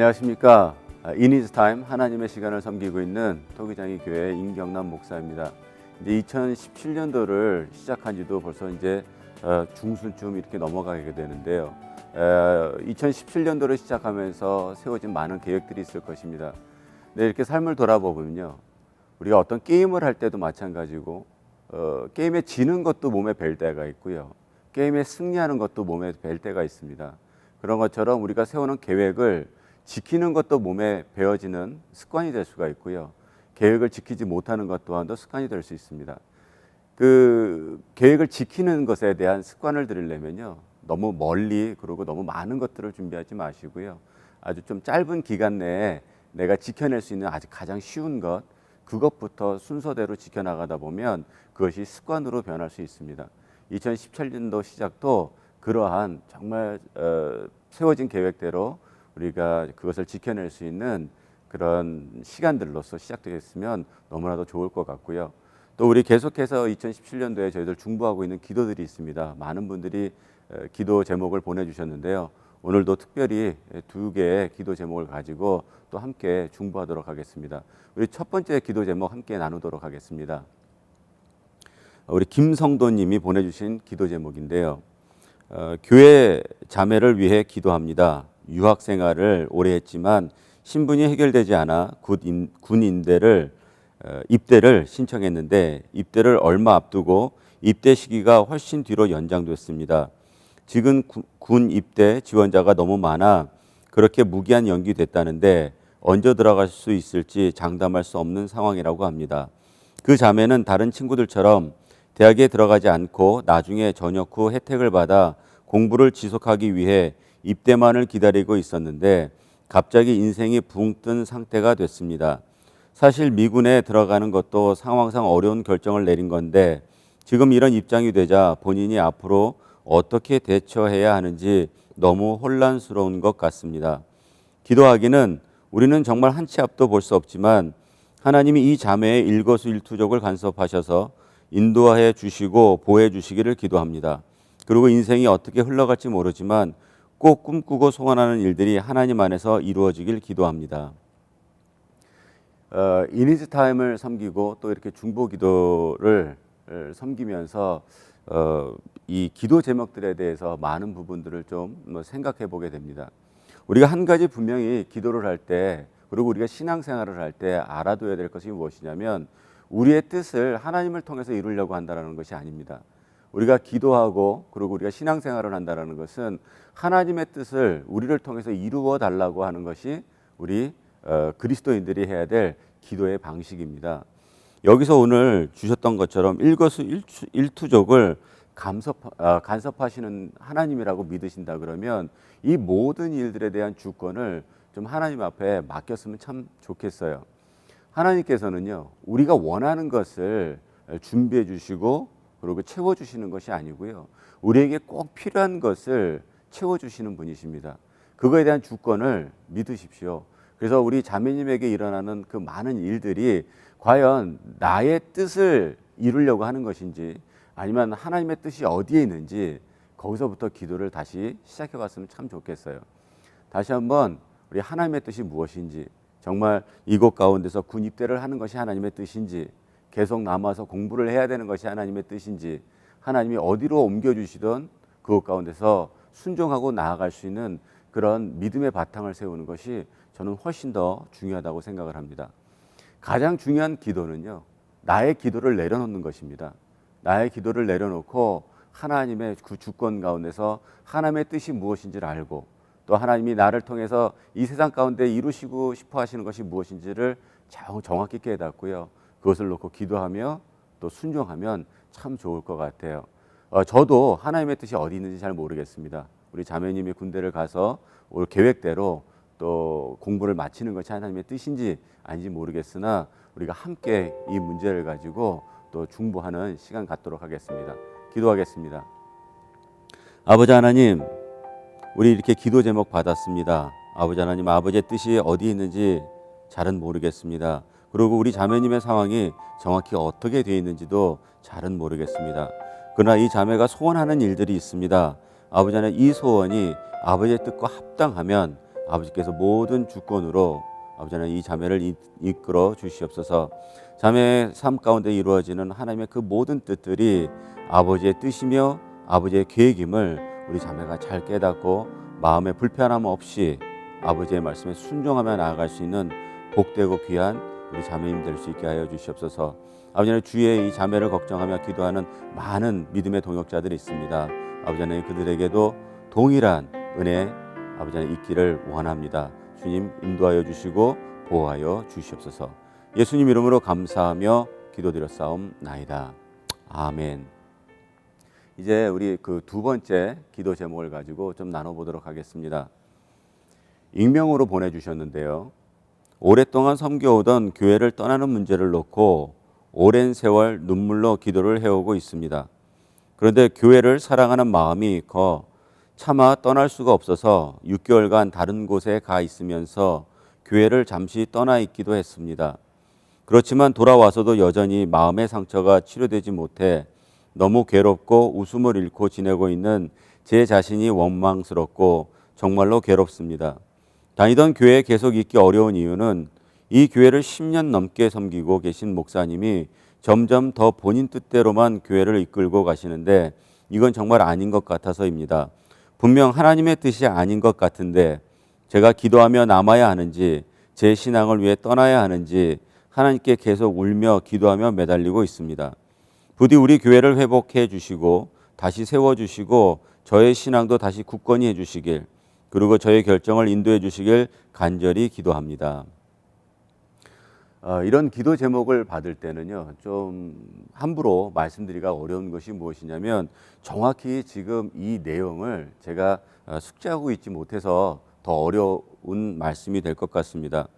안녕하십니까. 이니즈 타임 하나님의 시간을 섬기고 있는 토기장이 교회 임경남 목사입니다. 이제 2017년도를 시작한 지도 벌써 이제 어, 중순쯤 이렇게 넘어가게 되는데요. 2017년도를 시작하면서 세워진 많은 계획들이 있을 것입니다. 네, 이렇게 삶을 돌아보면요. 우리가 어떤 게임을 할 때도 마찬가지고 어, 게임에 지는 것도 몸에 뵐 때가 있고요. 게임에 승리하는 것도 몸에 뵐 때가 있습니다. 그런 것처럼 우리가 세우는 계획을 지키는 것도 몸에 배어지는 습관이 될 수가 있고요. 계획을 지키지 못하는 것 또한도 습관이 될 수 있습니다. 그 계획을 지키는 것에 대한 습관을 들이려면요. 너무 멀리 그리고 너무 많은 것들을 준비하지 마시고요. 아주 좀 짧은 기간 내에 내가 지켜낼 수 있는 아주 가장 쉬운 것 그것부터 순서대로 지켜나가다 보면 그것이 습관으로 변할 수 있습니다. 2017년도 시작도 그러한 정말 어, 세워진 계획대로 우리가 그것을 지켜낼 수 있는 그런 시간들로서 시작되겠으면 너무나도 좋을 것 같고요. 또 우리 계속해서 2017년도에 저희들 중보하고 있는 기도들이 있습니다. 많은 분들이 어, 기도 제목을 보내주셨는데요. 오늘도 특별히 두 개의 기도 제목을 가지고 또 함께 중보하도록 하겠습니다. 우리 첫 번째 기도 제목 함께 나누도록 하겠습니다. 우리 김성도님이 보내주신 기도 제목인데요. 어, 교회 자매를 위해 기도합니다. 유학 생활을 오래 했지만 신분이 해결되지 않아 군, 군 인대를 어, 입대를 신청했는데 입대를 얼마 앞두고 입대 시기가 훨씬 뒤로 연장됐습니다. 지금 구, 군 입대 지원자가 너무 많아 그렇게 무기한 연기됐다는데 언제 들어갈 수 있을지 장담할 수 없는 상황이라고 합니다. 그 자매는 다른 친구들처럼 대학에 들어가지 않고 나중에 전역 후 혜택을 받아 공부를 지속하기 위해 입대만을 기다리고 있었는데 갑자기 인생이 붕 뜬 상태가 됐습니다. 사실 미군에 들어가는 것도 상황상 어려운 결정을 내린 건데 지금 이런 입장이 되자 본인이 앞으로 어떻게 대처해야 하는지 너무 혼란스러운 것 같습니다. 기도하기는 우리는 정말 한 치 앞도 볼 수 없지만 하나님이 이 자매의 일거수일투족을 간섭하셔서 인도해 주시고 보호해 주시기를 기도합니다. 그리고 인생이 어떻게 흘러갈지 모르지만 꼭 꿈꾸고 소원하는 일들이 하나님 안에서 이루어지길 기도합니다. 어, 이니즈 타임을 섬기고 또 이렇게 중보 기도를 섬기면서 어, 이 기도 제목들에 대해서 많은 부분들을 좀뭐 생각해 보게 됩니다. 우리가 한 가지 분명히 기도를 할 때 그리고 우리가 신앙생활을 할 때 알아둬야 될 것이 무엇이냐면 우리의 뜻을 하나님을 통해서 이루려고 한다는 것이 아닙니다. 우리가 기도하고 그리고 우리가 신앙생활을 한다는 것은 하나님의 뜻을 우리를 통해서 이루어 달라고 하는 것이 우리 어, 그리스도인들이 해야 될 기도의 방식입니다. 여기서 오늘 주셨던 것처럼 일거수일투족을 아, 간섭 하시는 하나님이라고 믿으신다 그러면 이 모든 일들에 대한 주권을 좀 하나님 앞에 맡겼으면 참 좋겠어요. 하나님께서는요, 우리가 원하는 것을 준비해 주시고 그리고 채워 주시는 것이 아니고요. 우리에게 꼭 필요한 것을 채워 주시는 분이십니다. 그거에 대한 주권을 믿으십시오. 그래서 우리 자매님에게 일어나는 그 많은 일들이 과연 나의 뜻을 이루려고 하는 것인지 아니면 하나님의 뜻이 어디에 있는지 거기서부터 기도를 다시 시작해 봤으면 참 좋겠어요. 다시 한번 우리 하나님의 뜻이 무엇인지 정말 이곳 가운데서 군 입대를 하는 것이 하나님의 뜻인지 계속 남아서 공부를 해야 되는 것이 하나님의 뜻인지 하나님이 어디로 옮겨 주시던 그곳 가운데서 순종하고 나아갈 수 있는 그런 믿음의 바탕을 세우는 것이 저는 훨씬 더 중요하다고 생각을 합니다. 가장 중요한 기도는요. 나의 기도를 내려놓는 것입니다. 나의 기도를 내려놓고 하나님의 그 주권 가운데서 하나님의 뜻이 무엇인지를 알고 또 하나님이 나를 통해서 이 세상 가운데 이루시고 싶어 하시는 것이 무엇인지를 정확히 깨닫고요. 그것을 놓고 기도하며 또 순종하면 참 좋을 것 같아요. 어, 저도 하나님의 뜻이 어디 있는지 잘 모르겠습니다. 우리 자매님이 군대를 가서 올 계획대로 또 공부를 마치는 것이 하나님의 뜻인지 아닌지 모르겠으나 우리가 함께 이 문제를 가지고 또 중보하는 시간 갖도록 하겠습니다. 기도하겠습니다. 아버지 하나님, 우리 이렇게 기도 제목 받았습니다. 아버지 하나님, 아버지의 뜻이 어디 있는지 잘은 모르겠습니다. 그리고 우리 자매님의 상황이 정확히 어떻게 되어 있는지도 잘은 모르겠습니다. 그러나 이 자매가 소원하는 일들이 있습니다. 아버지 하나님, 이 소원이 아버지의 뜻과 합당하면 아버지께서 모든 주권으로 아버지 하나님 이 자매를 이- 이끌어 주시옵소서. 자매의 삶 가운데 이루어지는 하나님의 그 모든 뜻들이 아버지의 뜻이며 아버지의 계획임을 우리 자매가 잘 깨닫고 마음에 불편함 없이 아버지의 말씀에 순종하며 나아갈 수 있는 복되고 귀한 우리 자매님 될 수 있게 하여 주시옵소서. 아버지 하나님 주의 이 자매를 걱정하며 기도하는 많은 믿음의 동역자들이 있습니다. 아버지 하나님 그들에게도 동일한 은혜 아버지 하나님 있기를 원합니다. 주님 인도하여 주시고 보호하여 주시옵소서. 예수님 이름으로 감사하며 기도드렸사옵나이다. 아멘. 이제 우리 그 두 번째 기도 제목을 가지고 좀 나눠보도록 하겠습니다. 익명으로 보내주셨는데요. 오랫동안 섬겨오던 교회를 떠나는 문제를 놓고 오랜 세월 눈물로 기도를 해오고 있습니다. 그런데 교회를 사랑하는 마음이 커 차마 떠날 수가 없어서 6개월간 다른 곳에 가 있으면서 교회를 잠시 떠나 있기도 했습니다. 그렇지만 돌아와서도 여전히 마음의 상처가 치료되지 못해 너무 괴롭고 웃음을 잃고 지내고 있는 제 자신이 원망스럽고 정말로 괴롭습니다. 다니던 교회에 계속 있기 어려운 이유는 이 교회를 10년 넘게 섬기고 계신 목사님이 점점 더 본인 뜻대로만 교회를 이끌고 가시는데 이건 정말 아닌 것 같아서입니다. 분명 하나님의 뜻이 아닌 것 같은데 제가 기도하며 남아야 하는지 제 신앙을 위해 떠나야 하는지 하나님께 계속 울며 기도하며 매달리고 있습니다. 부디 우리 교회를 회복해 주시고 다시 세워 주시고 저의 신앙도 다시 굳건히 해 주시길 그리고 저의 결정을 인도해 주시길 간절히 기도합니다. 어, 이런 기도 제목을 받을 때는요, 좀 함부로 말씀드리기가 어려운 것이 무엇이냐면 정확히 지금 이 내용을 제가 어, 숙지하고 있지 못해서 더 어려운 말씀이 될 것 같습니다.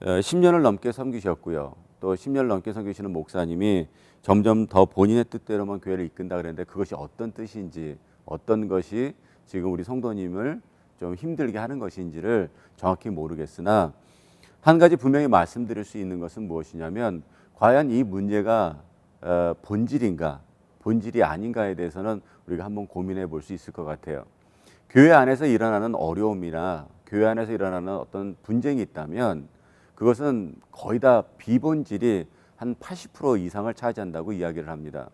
어, 10년을 넘게 섬기셨고요. 또 10년을 넘게 섬기시는 목사님이 점점 더 본인의 뜻대로만 교회를 이끈다 그랬는데 그것이 어떤 뜻인지 어떤 것이 지금 우리 성도님을 좀 힘들게 하는 것인지를 정확히 모르겠으나 한 가지 분명히 말씀드릴 수 있는 것은 무엇이냐면 과연 이 문제가 어, 본질인가 본질이 아닌가에 대해서는 우리가 한번 고민해 볼 수 있을 것 같아요. 교회 안에서 일어나는 어려움이나 교회 안에서 일어나는 어떤 분쟁이 있다면 그것은 거의 다 비본질이 한 80% 이상을 차지한다고 이야기를 합니다.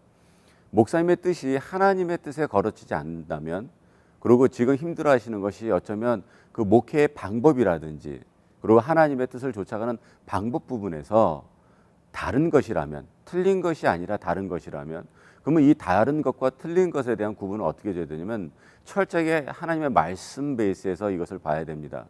목사님의 뜻이 하나님의 뜻에 거르치지 않는다면 그리고 지금 힘들어 하시는 것이 어쩌면 그 목회의 방법이라든지 그리고 하나님의 뜻을 쫓아가는 방법 부분에서 다른 것이라면 틀린 것이 아니라 다른 것이라면 그러면 이 다른 것과 틀린 것에 대한 구분을 어떻게 줘야 되냐면 철저하게 하나님의 말씀 베이스에서 이것을 봐야 됩니다.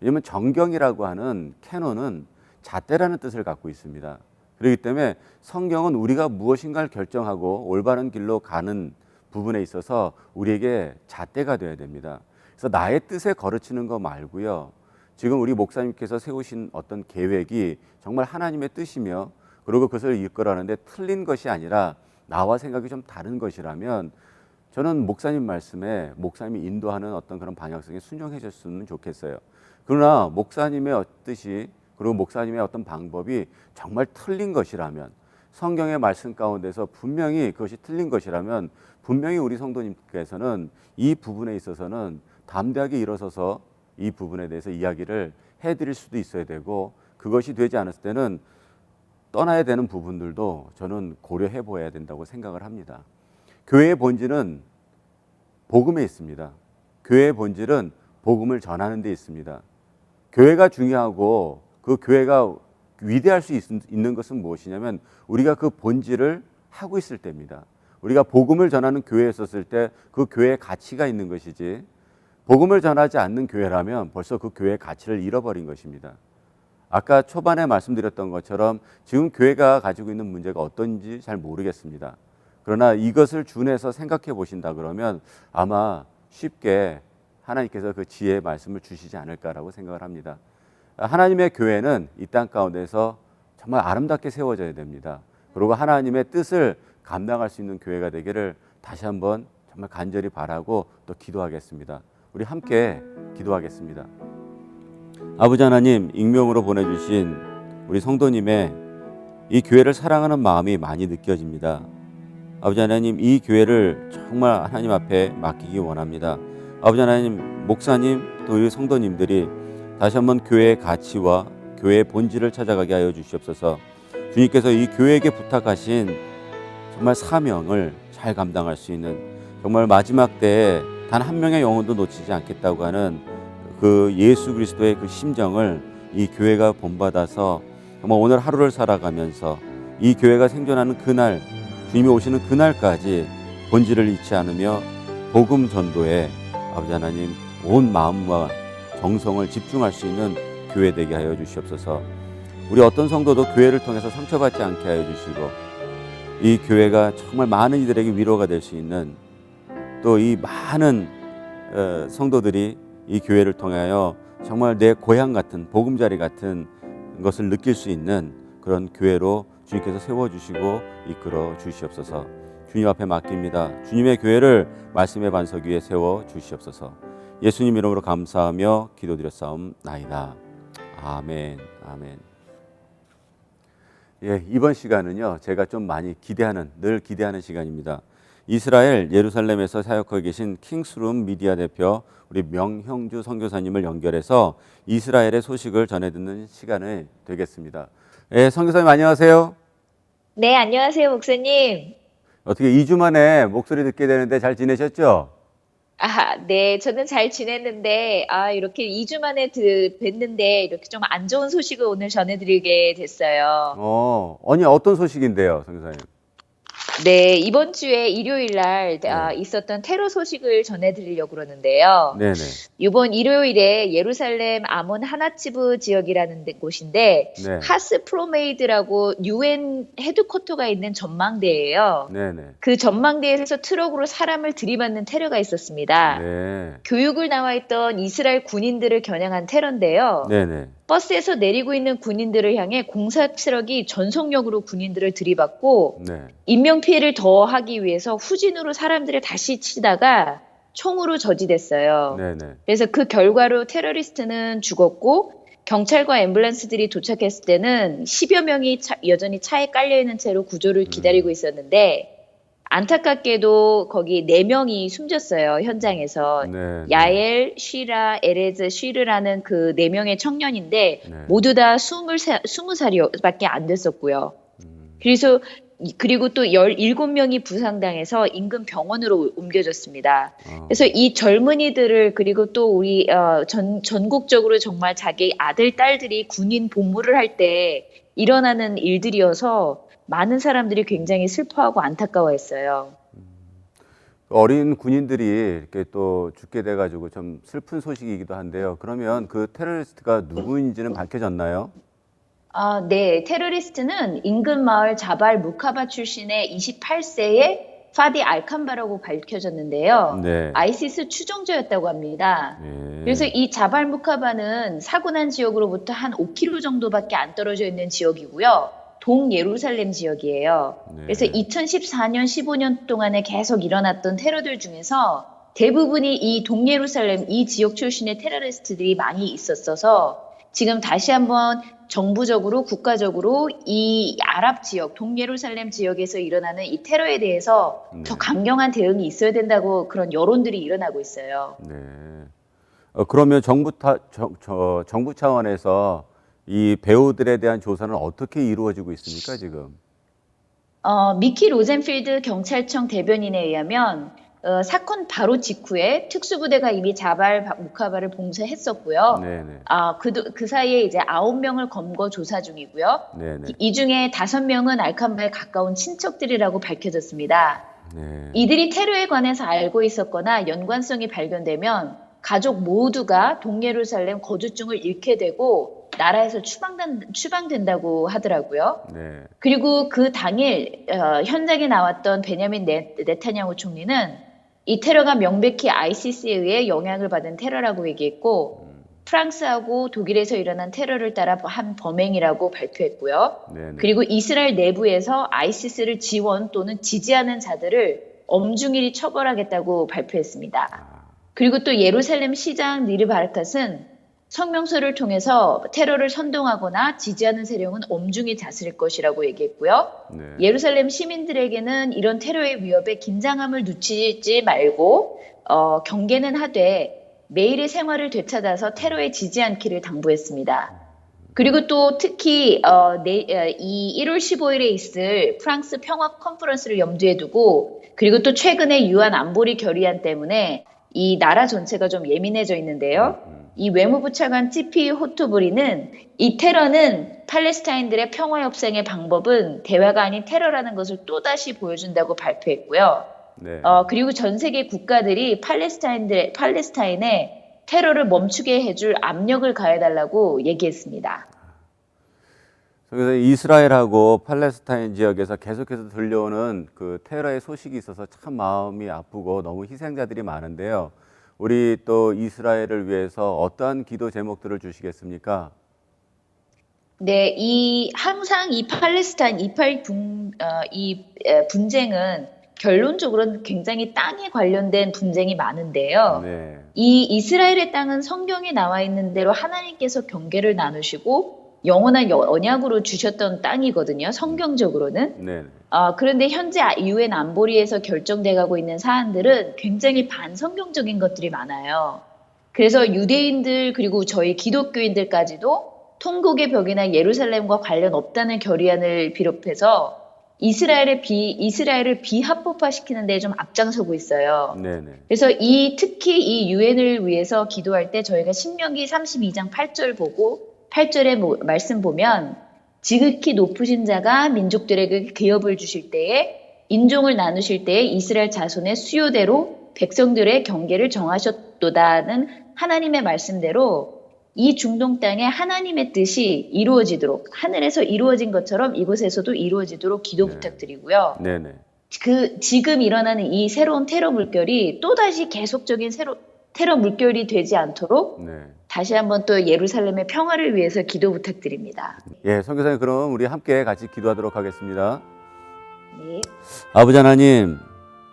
왜냐하면 정경이라고 하는 캐논은 잣대라는 뜻을 갖고 있습니다. 그렇기 때문에 성경은 우리가 무엇인가를 결정하고 올바른 길로 가는 부분에 있어서 우리에게 잣대가 되어야 됩니다. 그래서 나의 뜻에 거르치는 거 말고요. 지금 우리 목사님께서 세우신 어떤 계획이 정말 하나님의 뜻이며 그리고 그것을 이끌어가는데 틀린 것이 아니라 나와 생각이 좀 다른 것이라면 저는 목사님 말씀에 목사님이 인도하는 어떤 그런 방향성에 순종해 줬으면 좋겠어요. 그러나 목사님의 뜻이 그리고 목사님의 어떤 방법이 정말 틀린 것이라면 성경의 말씀 가운데서 분명히 그것이 틀린 것이라면 분명히 우리 성도님께서는 이 부분에 있어서는 담대하게 일어서서 이 부분에 대해서 이야기를 해드릴 수도 있어야 되고 그것이 되지 않았을 때는 떠나야 되는 부분들도 저는 고려해 보아야 된다고 생각을 합니다. 교회의 본질은 복음에 있습니다. 교회의 본질은 복음을 전하는 데 있습니다. 교회가 중요하고 그 교회가 위대할 수 있, 는 것은 무엇이냐면 우리가 그 본질을 하고 있을 때입니다. 우리가 복음을 전하는 교회에 있었을 때 그 교회의 가치가 있는 것이지 복음을 전하지 않는 교회라면 벌써 그 교회의 가치를 잃어버린 것입니다. 아까 초반에 말씀드렸던 것처럼 지금 교회가 가지고 있는 문제가 어떤지 잘 모르겠습니다. 그러나 이것을 준해서 생각해 보신다 그러면 아마 쉽게 하나님께서 그 지혜의 말씀을 주시지 않을까라고 생각을 합니다. 하나님의 교회는 이 땅 가운데서 정말 아름답게 세워져야 됩니다. 그리고 하나님의 뜻을 감당할 수 있는 교회가 되기를 다시 한번 정말 간절히 바라고 또 기도하겠습니다. 우리 함께 기도하겠습니다. 아버지 하나님 익명으로 보내주신 우리 성도님의 이 교회를 사랑하는 마음이 많이 느껴집니다. 아버지 하나님 이 교회를 정말 하나님 앞에 맡기기 원합니다. 아버지 하나님, 목사님 또 우리 성도님들이 다시 한번 교회의 가치와 교회의 본질을 찾아가게 하여 주시옵소서. 주님께서 이 교회에게 부탁하신 정말 사명을 잘 감당할 수 있는 정말 마지막 때에 단 한 명의 영혼도 놓치지 않겠다고 하는 그 예수 그리스도의 그 심정을 이 교회가 본받아서 정말 오늘 하루를 살아가면서 이 교회가 생존하는 그날 주님이 오시는 그날까지 본질을 잃지 않으며 복음 전도에 아버지 하나님 온 마음과 정성을 집중할 수 있는 교회 되게 하여 주시옵소서. 우리 어떤 성도도 교회를 통해서 상처받지 않게 하여 주시고 이 교회가 정말 많은 이들에게 위로가 될 수 있는 또 이 많은 어, 성도들이 이 교회를 통하여 정말 내 고향 같은 보금자리 같은 것을 느낄 수 있는 그런 교회로 주님께서 세워 주시고 이끌어 주시옵소서. 주님 앞에 맡깁니다. 주님의 교회를 말씀의 반석 위에 세워 주시옵소서. 예수님 이름으로 감사하며 기도드렸사옵나이다. 아멘. 아멘. 예, 이번 시간은요. 제가 좀 많이 기대하는 늘 기대하는 시간입니다. 이스라엘 예루살렘에서 사역하고 계신 킹스룸 미디어 대표 우리 명형주 선교사님을 연결해서 이스라엘의 소식을 전해 듣는 시간이 되겠습니다. 예, 선교사님 안녕하세요. 네, 안녕하세요, 목사님. 어떻게 2주 만에 목소리 듣게 되는데 잘 지내셨죠? 아, 네, 저는 잘 지냈는데, 아, 이렇게 2주 만에 드, 뵀는데, 이렇게 좀 안 좋은 소식을 오늘 전해드리게 됐어요. 어, 아니 어떤 소식인데요, 선교사님? 네, 이번 주에 일요일 날 아, 있었던 테러 소식을 전해드리려고 그러는데요. 네네. 이번 일요일에 예루살렘 아몬 하나치브 지역이라는 데- 곳인데, 네. 하스 프로메이드라고 유엔 헤드쿼터가 있는 전망대예요. 네네. 그 전망대에서 트럭으로 사람을 들이받는 테러가 있었습니다. 네. 교육을 나와 있던 이스라엘 군인들을 겨냥한 테러인데요. 네네. 버스에서 내리고 있는 군인들을 향해 공사 트럭이 전속력으로 군인들을 들이받고 네. 인명 피해를 더 하기 위해서 후진으로 사람들을 다시 치다가 총으로 저지됐어요. 네네. 그래서 그 결과로 테러리스트는 죽었고 경찰과 앰뷸런스들이 도착했을 때는 10여 명이 차- 여전히 차에 깔려 있는 채로 구조를 기다리고 있었는데 안타깝게도 거기 4명이 숨졌어요. 현장에서. 네. 야엘, 쉬라, 에레즈, 쉬르라는 그 네 명의 청년인데 네. 모두 다 스물 살- 스무 살이밖에 안 됐었고요. 음, 그래서 이- 그리고 또 17명이 부상당해서 인근 병원으로 옮겨졌습니다. 어, 그래서 이 젊은이들을 그리고 또 우리 어, 전 전국적으로 정말 자기 아들 딸들이 군인 복무를 할 때 일어나는 일들이어서 많은 사람들이 굉장히 슬퍼하고 안타까워했어요. 어린 군인들이 이렇게 또 죽게 돼가지고 좀 슬픈 소식이기도 한데요. 그러면 그 테러리스트가 누구인지는 밝혀졌나요? 아, 네. 테러리스트는 인근 마을 자발 무카바 출신의 28세의 파디 알칸바라고 밝혀졌는데요. 네. 아이시스 추종자였다고 합니다. 네. 그래서 이 자발 무카바는 사고 난 지역으로부터 한 5km 정도밖에 안 떨어져 있는 지역이고요. 동 예루살렘 지역이에요. 네. 그래서 2014년, 15년 동안에 계속 일어났던 테러들 중에서 대부분이 이 동예루살렘 이 지역 출신의 테러리스트들이 많이 있었어서 지금 다시 한번 정부적으로 국가적으로 이 아랍 지역, 동예루살렘 지역에서 일어나는 이 테러에 대해서 네. 더 강경한 대응이 있어야 된다고 그런 여론들이 일어나고 있어요. 네. 어, 그러면 정부 타, 정, 저, 정부 차원에서 이 배우들에 대한 조사는 어떻게 이루어지고 있습니까 지금? 어, 미키 로젠필드 경찰청 대변인에 의하면 어, 사건 바로 직후에 특수부대가 이미 자발 바- 무카바를 봉쇄했었고요. 네네. 아, 그, 그 사이에 이제 아홉 명을 검거 조사 중이고요. 네네. 이- 이 중에 다섯 명은 알칸바에 가까운 친척들이라고 밝혀졌습니다. 네. 이들이 테러에 관해서 알고 있었거나 연관성이 발견되면 가족 모두가 동예루살렘 거주증을 잃게 되고 나라에서 추방된, 추방된다고 하더라고요. 네. 그리고 그 당일 어, 현장에 나왔던 베냐민 네, 네타냐후 총리는 이 테러가 명백히 ICC에 의해 영향을 받은 테러라고 얘기했고 프랑스하고 독일에서 일어난 테러를 따라 한 범행이라고 발표했고요. 네네. 그리고 이스라엘 내부에서 ISIS를 지원 또는 지지하는 자들을 엄중히 처벌하겠다고 발표했습니다. 아, 그리고 또 예루살렘 시장 니르 바르탓은 성명서를 통해서 테러를 선동하거나 지지하는 세력은 엄중히 다스릴 것이라고 얘기했고요. 네. 예루살렘 시민들에게는 이런 테러의 위협에 긴장함을 늦추지 말고 어, 경계는 하되 매일의 생활을 되찾아서 테러에 지지 않기를 당부했습니다. 그리고 또 특히 어, 내, 어, 이 1월 15일에 있을 프랑스 평화 컨퍼런스를 염두에 두고 그리고 또 최근에 유한 안보리 결의안 때문에 이 나라 전체가 좀 예민해져 있는데요. 이 외무부 차관 TP 호토브리는 이 테러는 팔레스타인들의 평화 협상의 방법은 대화가 아닌 테러라는 것을 또다시 보여준다고 발표했고요. 네. 어, 그리고 전 세계 국가들이 팔레스타인들, 팔레스타인에 테러를 멈추게 해줄 압력을 가해달라고 얘기했습니다. 그래서 이스라엘하고 팔레스타인 지역에서 계속해서 들려오는 그 테러의 소식이 있어서 참 마음이 아프고 너무 희생자들이 많은데요. 우리 또 이스라엘을 위해서 어떠한 기도 제목들을 주시겠습니까? 네, 이 항상 이 팔레스타인 이팔 분, 어, 이 에, 분쟁은 결론적으로는 굉장히 땅에 관련된 분쟁이 많은데요. 네. 이 이스라엘의 땅은 성경에 나와 있는 대로 하나님께서 경계를 나누시고 영원한 여- 언약으로 주셨던 땅이거든요. 성경적으로는. 네. 아, 그런데 현재 유엔 안보리에서 결정돼가고 있는 사안들은 굉장히 반성경적인 것들이 많아요. 그래서 유대인들 그리고 저희 기독교인들까지도 통곡의 벽이나 예루살렘과 관련 없다는 결의안을 비롯해서 이스라엘의 비 이스라엘을 비합법화시키는 데 좀 앞장서고 있어요. 네, 네. 그래서 이 특히 이 유엔을 위해서 기도할 때 저희가 신명기 32장 8절 보고 8절의 말씀 보면 지극히 높으신 자가 민족들에게 기업을 주실 때에 인종을 나누실 때에 이스라엘 자손의 수요대로 백성들의 경계를 정하셨도다는 하나님의 말씀대로 이 중동 땅에 하나님의 뜻이 이루어지도록 하늘에서 이루어진 것처럼 이곳에서도 이루어지도록 기도 네. 부탁드리고요. 네, 네. 그 지금 일어나는 이 새로운 테러 물결이 또 다시 계속적인 새로 테러 물결이 되지 않도록 네. 다시 한번 또 예루살렘의 평화를 위해서 기도 부탁드립니다. 예, 선교사님 그럼 우리 함께 같이 기도하도록 하겠습니다. 네. 아버지 하나님,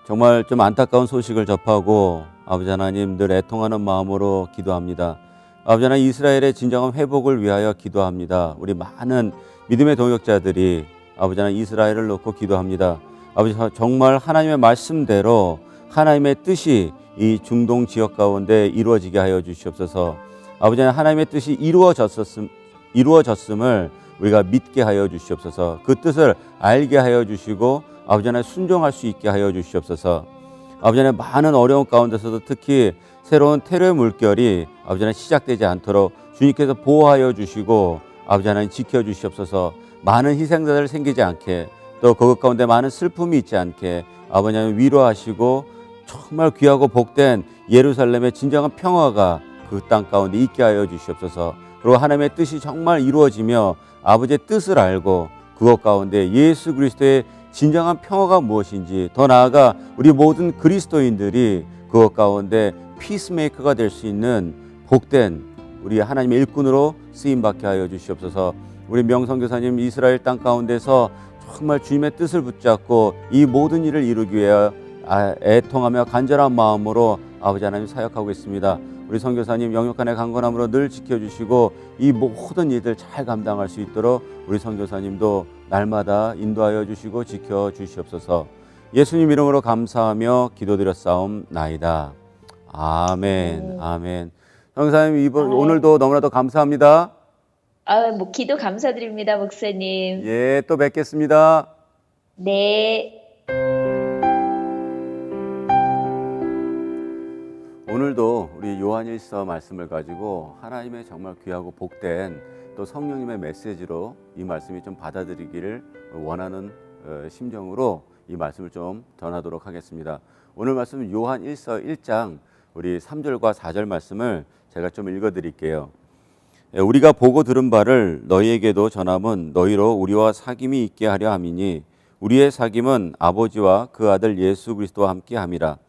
정말 좀 안타까운 소식을 접하고 아버지 하나님 늘 애통하는 마음으로 기도합니다. 아버지 하나님 이스라엘의 진정한 회복을 위하여 기도합니다. 우리 많은 믿음의 동역자들이 아버지 하나님 이스라엘을 놓고 기도합니다. 아버지 정말 하나님의 말씀대로 하나님의 뜻이 이 중동 지역 가운데 이루어지게 하여 주시옵소서. 아버지 하나님 하나님의 뜻이 이루어졌었음 이루어졌음을 우리가 믿게 하여 주시옵소서. 그 뜻을 알게 하여 주시고 아버지 하나님 순종할 수 있게 하여 주시옵소서. 아버지 하나님 많은 어려운 가운데서도 특히 새로운 테러의 물결이 아버지 하나님 시작되지 않도록 주님께서 보호하여 주시고 아버지 하나님 지켜 주시옵소서. 많은 희생자들 생기지 않게 또 그것 가운데 많은 슬픔이 있지 않게 아버지 하나님 위로하시고 정말 귀하고 복된 예루살렘의 진정한 평화가 그 땅 가운데 있게 하여 주시옵소서. 그리고 하나님의 뜻이 정말 이루어지며 아버지의 뜻을 알고 그것 가운데 예수 그리스도의 진정한 평화가 무엇인지 더 나아가 우리 모든 그리스도인들이 그것 가운데 피스메이커가 될 수 있는 복된 우리 하나님의 일꾼으로 쓰임 받게 하여 주시옵소서. 우리 명성 교사님 이스라엘 땅 가운데서 정말 주님의 뜻을 붙잡고 이 모든 일을 이루기 위해 아, 애통하며 간절한 마음으로 아버지 하나님 사역하고 있습니다. 우리 선교사님 영역간의 강건함으로 늘 지켜주시고 이 모든 일들 잘 감당할 수 있도록 우리 선교사님도 날마다 인도하여 주시고 지켜 주시옵소서. 예수님 이름으로 감사하며 기도드렸사옵나이다. 아멘. 아멘. 선교사님 이번 아멘. 오늘도 너무나도 감사합니다. 아, 뭐 기도 감사드립니다, 목사님. 예, 또 뵙겠습니다. 네. 오늘도 우리 요한일서 말씀을 가지고 하나님의 정말 귀하고 복된 또 성령님의 메시지로 이 말씀이 좀 받아들이기를 원하는 어, 심정으로 이 말씀을 좀 전하도록 하겠습니다. 오늘 말씀 요한일서 1장 우리 3절과 4절 말씀을 제가 좀 읽어 드릴게요. 예, 우리가 보고 들은 바를 너희에게도 전함은 너희로 우리와 사귐이 있게 하려 함이니 우리의 사귐은 아버지와 그 아들 예수 그리스도와 함께 함이라.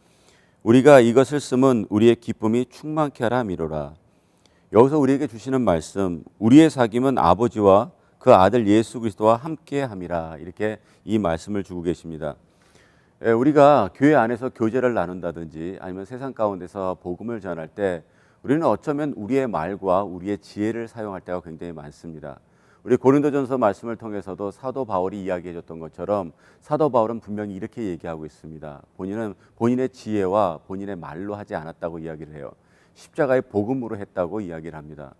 우리가 이것을 쓰면 우리의 기쁨이 충만케 하라 미로라. 여기서 우리에게 주시는 말씀, 우리의 사귐은 아버지와 그 아들 예수 그리스도와 함께 함이라. 이렇게 이 말씀을 주고 계십니다. 예, 우리가 교회 안에서 교제를 나눈다든지 아니면 세상 가운데서 복음을 전할 때 우리는 어쩌면 우리의 말과 우리의 지혜를 사용할 때가 굉장히 많습니다. 우리 고린도전서 말씀을 통해서도 사도 바울이 이야기해 줬던 것처럼 사도 바울은 분명히 이렇게 얘기하고 있습니다. 본인은 본인의 지혜와 본인의 말로 하지 않았다고 이야기를 해요. 십자가의 복음으로 했다고 이야기를 합니다.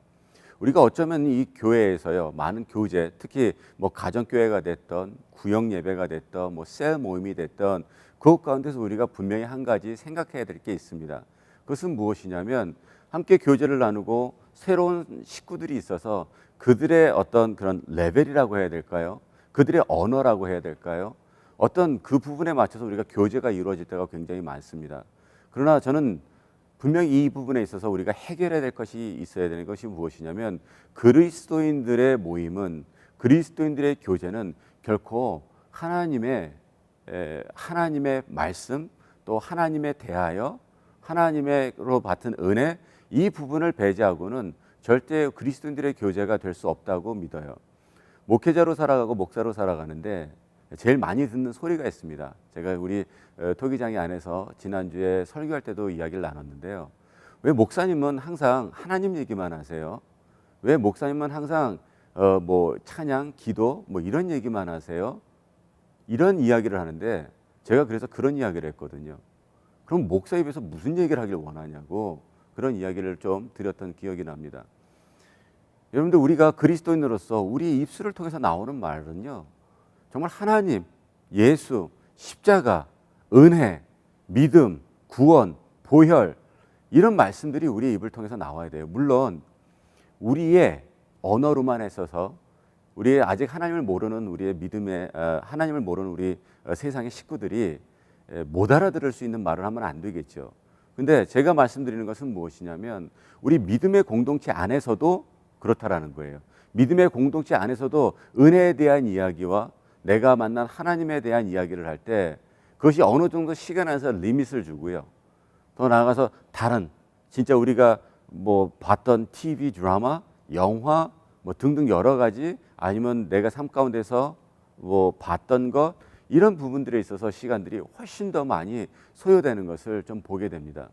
우리가 어쩌면 이 교회에서요 많은 교제 특히 뭐 가정 교회가 됐던 구역 예배가 됐던 뭐셀 모임이 됐던 그것 가운데서 우리가 분명히 한 가지 생각해야 될 게 있습니다. 그것은 무엇이냐면 함께 교제를 나누고 새로운 식구들이 있어서 그들의 어떤 그런 레벨이라고 해야 될까요? 그들의 언어라고 해야 될까요? 어떤 그 부분에 맞춰서 우리가 교제가 이루어질 때가 굉장히 많습니다. 그러나 저는 분명히 이 부분에 있어서 우리가 해결해야 될 것이 있어야 되는 것이 무엇이냐면 그리스도인들의 모임은 그리스도인들의 교제는 결코 하나님의 에, 하나님의 말씀 또 하나님에 대하여 하나님으로 받은 은혜 이 부분을 배제하고는 절대 그리스도인들의 교제가 될 수 없다고 믿어요. 목회자로 살아가고 목사로 살아가는데 제일 많이 듣는 소리가 있습니다. 제가 우리 어, 토기장의 안에서 지난주에 설교할 때도 이야기를 나눴는데요. 왜 목사님은 항상 하나님 얘기만 하세요? 왜 목사님은 항상 어, 뭐 찬양, 기도 뭐 이런 얘기만 하세요? 이런 이야기를 하는데 제가 그래서 그런 이야기를 했거든요. 그럼 목사 입에서 무슨 얘기를 하길 원하냐고 그런 이야기를 좀 드렸던 기억이 납니다. 여러분들 우리가 그리스도인으로서 우리 입술을 통해서 나오는 말은요. 정말 하나님, 예수, 십자가, 은혜, 믿음, 구원, 보혈 이런 말씀들이 우리 입을 통해서 나와야 돼요. 물론 우리의 언어로만 했어서 우리 아직 하나님을 모르는 우리의 믿음의 어, 하나님을 모르는 우리 어, 세상의 식구들이 에, 못 알아들을 수 있는 말을 하면 안 되겠죠. 근데 제가 말씀드리는 것은 무엇이냐면 우리 믿음의 공동체 안에서도 그렇다라는 거예요. 믿음의 공동체 안에서도 은혜에 대한 이야기와 내가 만난 하나님에 대한 이야기를 할 때 그것이 어느 정도 시간 안에서 리밋을 주고요. 더 나아가서 다른 진짜 우리가 뭐 봤던 TV 드라마, 영화 뭐 등등 여러 가지 아니면 내가 삶 가운데서 뭐 봤던 것 이런 부분들에 있어서 시간들이 훨씬 더 많이 소요되는 것을 좀 보게 됩니다.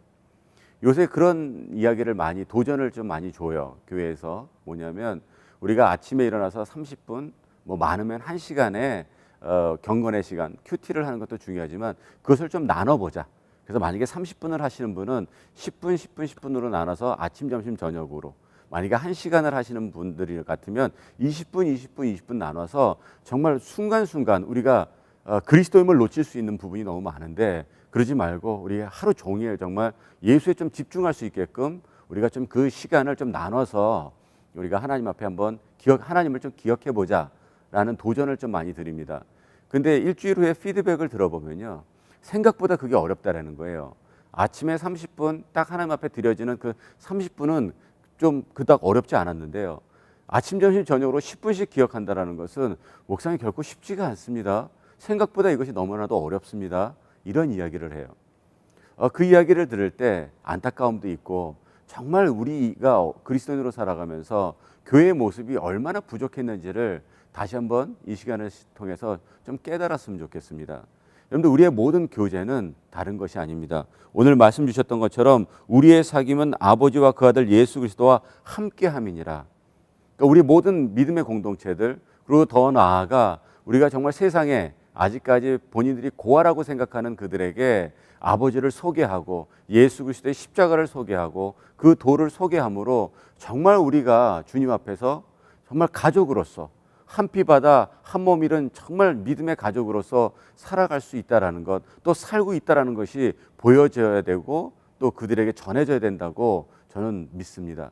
요새 그런 이야기를 많이 도전을 좀 많이 줘요. 교회에서 뭐냐면 우리가 아침에 일어나서 30분 뭐 많으면 1시간에 어, 경건의 시간 큐티를 하는 것도 중요하지만 그것을 좀 나눠 보자. 그래서 만약에 30분을 하시는 분은 10분, 10분, 10분으로 나눠서 아침, 점심, 저녁으로 만약에 1시간을 하시는 분들이 같으면 20분, 20분, 20분 나눠서 정말 순간순간 우리가 어, 그리스도임을 놓칠 수 있는 부분이 너무 많은데 그러지 말고 우리 하루 종일 정말 예수에 좀 집중할 수 있게끔 우리가 좀 그 시간을 좀 나눠서 우리가 하나님 앞에 한번 기억 하나님을 좀 기억해 보자라는 도전을 좀 많이 드립니다. 근데 일주일 후에 피드백을 들어보면요. 생각보다 그게 어렵다라는 거예요. 아침에 30분 딱 하나님 앞에 드려지는 그 30분은 좀 그닥 어렵지 않았는데요. 아침, 점심, 저녁으로 10분씩 기억한다라는 것은 목상이 결코 쉽지가 않습니다. 생각보다 이것이 너무나도 어렵습니다. 이런 이야기를 해요. 어, 그 이야기를 들을 때 안타까움도 있고 정말 우리가 그리스도인으로 살아가면서 교회의 모습이 얼마나 부족했는지를 다시 한번 이 시간을 통해서 좀 깨달았으면 좋겠습니다. 여러분들 우리의 모든 교제는 다른 것이 아닙니다. 오늘 말씀 주셨던 것처럼 우리의 사귐은 아버지와 그 아들 예수 그리스도와 함께함이니라. 그러니까 우리 모든 믿음의 공동체들 그리고 더 나아가 우리가 정말 세상에 아직까지 본인들이 고아라고 생각하는 그들에게 아버지를 소개하고 예수 그리스도의 십자가를 소개하고 그 도를 소개함으로 정말 우리가 주님 앞에서 정말 가족으로서 한 피 받아 한몸 잃은 정말 믿음의 가족으로서 살아갈 수 있다라는 것, 또 살고 있다라는 것이 보여져야 되고 또 그들에게 전해져야 된다고 저는 믿습니다.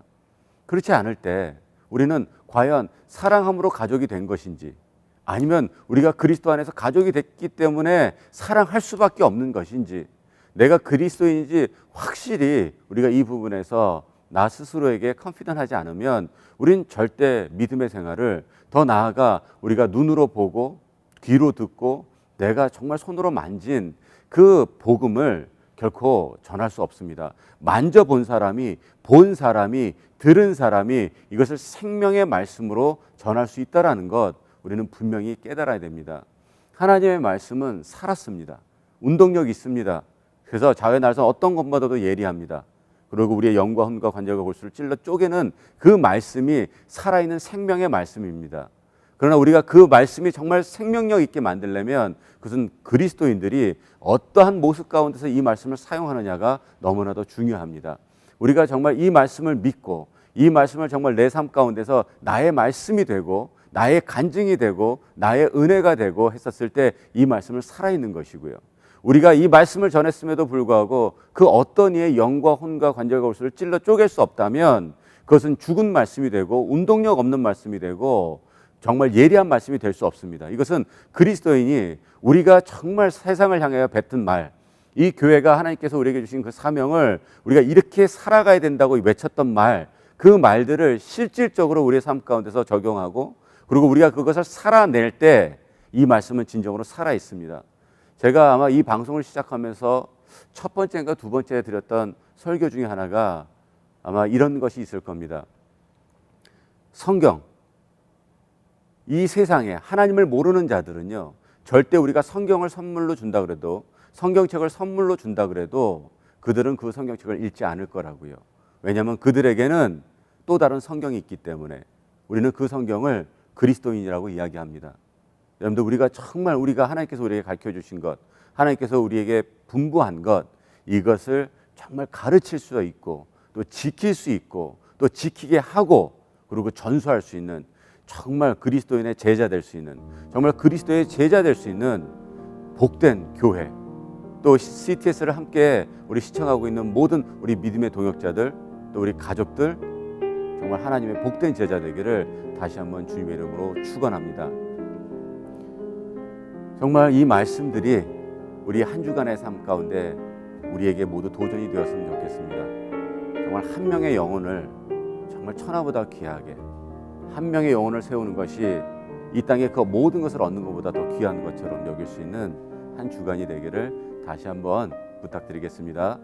그렇지 않을 때 우리는 과연 사랑함으로 가족이 된 것인지 아니면 우리가 그리스도 안에서 가족이 됐기 때문에 사랑할 수밖에 없는 것인지 내가 그리스도인지 확실히 우리가 이 부분에서 나 스스로에게 컨피던하지 않으면 우린 절대 믿음의 생활을 더 나아가 우리가 눈으로 보고 귀로 듣고 내가 정말 손으로 만진 그 복음을 결코 전할 수 없습니다. 만져본 사람이, 본 사람이, 들은 사람이 이것을 생명의 말씀으로 전할 수 있다라는 것 우리는 분명히 깨달아야 됩니다. 하나님의 말씀은 살았습니다. 운동력 있습니다. 그래서 자유의 날선 어떤 것보다도 예리합니다. 그리고 우리의 영과 혼과 관절과 골수를 찔러 쪼개는 그 말씀이 살아있는 생명의 말씀입니다. 그러나 우리가 그 말씀이 정말 생명력 있게 만들려면 그것은 그리스도인들이 어떠한 모습 가운데서 이 말씀을 사용하느냐가 너무나도 중요합니다. 우리가 정말 이 말씀을 믿고 이 말씀을 정말 내 삶 가운데서 나의 말씀이 되고 나의 간증이 되고 나의 은혜가 되고 했었을 때 이 말씀을 살아있는 것이고요. 우리가 이 말씀을 전했음에도 불구하고 그 어떤 이의 영과 혼과 관절과 골수를 찔러 쪼갤 수 없다면 그것은 죽은 말씀이 되고 운동력 없는 말씀이 되고 정말 예리한 말씀이 될 수 없습니다. 이것은 그리스도인이 우리가 정말 세상을 향하여 뱉은 말, 이 교회가 하나님께서 우리에게 주신 그 사명을 우리가 이렇게 살아가야 된다고 외쳤던 말, 그 말들을 실질적으로 우리의 삶 가운데서 적용하고 그리고 우리가 그것을 살아낼 때 이 말씀은 진정으로 살아 있습니다. 제가 아마 이 방송을 시작하면서 첫 번째인가 두 번째 드렸던 설교 중에 하나가 아마 이런 것이 있을 겁니다. 성경. 이 세상에 하나님을 모르는 자들은요, 절대 우리가 성경을 선물로 준다 그래도, 성경책을 선물로 준다 그래도 그들은 그 성경책을 읽지 않을 거라고요. 왜냐하면 그들에게는 또 다른 성경이 있기 때문에 우리는 그 성경을 그리스도인이라고 이야기합니다. 여러분들 우리가 정말 우리가 하나님께서 우리에게 가르쳐 주신 것, 하나님께서 우리에게 분부한 것, 이것을 정말 가르칠 수 있고 또 지킬 수 있고 또 지키게 하고 그리고 전수할 수 있는 정말 그리스도인의 제자 될 수 있는 정말 그리스도의 제자 될 수 있는 복된 교회 또 CTS를 함께 우리 시청하고 있는 모든 우리 믿음의 동역자들 또 우리 가족들 정말 하나님의 복된 제자 되기를 다시 한번 주님의 이름으로 축원합니다. 정말 이 말씀들이 우리 한 주간의 삶 가운데 우리에게 모두 도전이 되었으면 좋겠습니다. 정말 한 명의 영혼을 정말 천하보다 귀하게 한 명의 영혼을 세우는 것이 이 땅에 그 모든 것을 얻는 것보다 더 귀한 것처럼 여길 수 있는 한 주간이 되기를 다시 한번 부탁드리겠습니다.